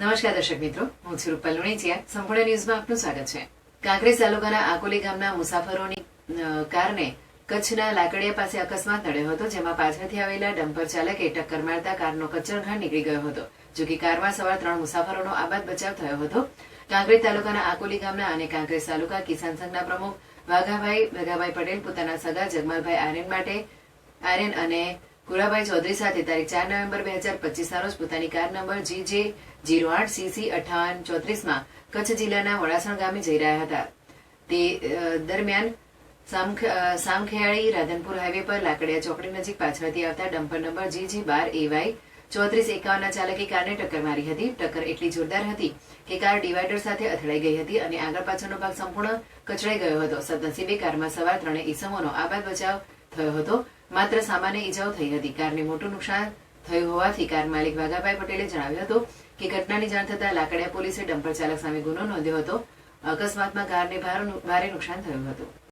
નમસ્કાર દર્શક મિત્રો, હું છું રૂપલ લુણીચિયા. સંપૂર્ણ ન્યૂઝમાં આપનું સ્વાગત છે. કાંકરેજ તાલુકાના આકોલી ગામના મુસાફરોની કારને કચ્છના લાકડિયા પાસે અકસ્માત નડ્યો હતો, જેમાં પાછળથી આવેલા ડમ્પર ચાલકે ટક્કર મારતા કારનો કચ્છરઘાટ નીકળી ગયો હતો, જો કે કારમાં સવાર ત્રણ મુસાફરોનો આબાદ બચાવ થયો હતો. કાંકરેજ તાલુકાના આકોલી ગામના અને કાંકરેજ તાલુકા કિસાન સંઘના પ્રમુખ વાઘાભાઈ ભગાભાઈ પટેલ પોતાના સગા જગમાલભાઈ આર્યન માટે, આર્યન અને કુરાભાઈ ચૌધરી સાથે તારીખ ચાર નવેમ્બર બે હજાર પચીસના રોજ પોતાની કાર નંબર જી જે જીરો આઠ સીસી અઠાવન ચોત્રીસમાં કચ્છ જિલ્લાના વડાસણ ગામે જઈ રહ્યા હતા. તે દરમિયાન સામખેયાળી રાધનપુર હાઈવે પર લાકડિયા ચોકડી નજીક પાછળથી આવતા ડમ્પર નંબર જી જી બાર એવાય ચોત્રીસ એકાવનના ચાલકે કારને ટક્કર મારી હતી. ટક્કર એટલી જોરદાર હતી કે કાર ડિવાઈડર સાથે અથડાઈ ગઈ હતી અને આગળ પાછળનો ભાગ સંપૂર્ણ કચડાઈ ગયો હતો. સદનસીબે કારમાં સવાર ત્રણે ઈસમોનો આબાદ બચાવ થયો હતો. માત્ર સામાન્ય ઈજાઓ થઈ હતી કારને મોટું નુકસાન થયું હોવાથી કાર માલિક વાઘાભાઈ પટેલે જણાવ્યું હતું કે ઘટનાની જાણ થતાં લાકડિયા પોલીસે ડમ્પર ચાલક સામે ગુનો નોંધ્યો હતો. અકસ્માતમાં કારને ભારે નુકસાન થયું હતું.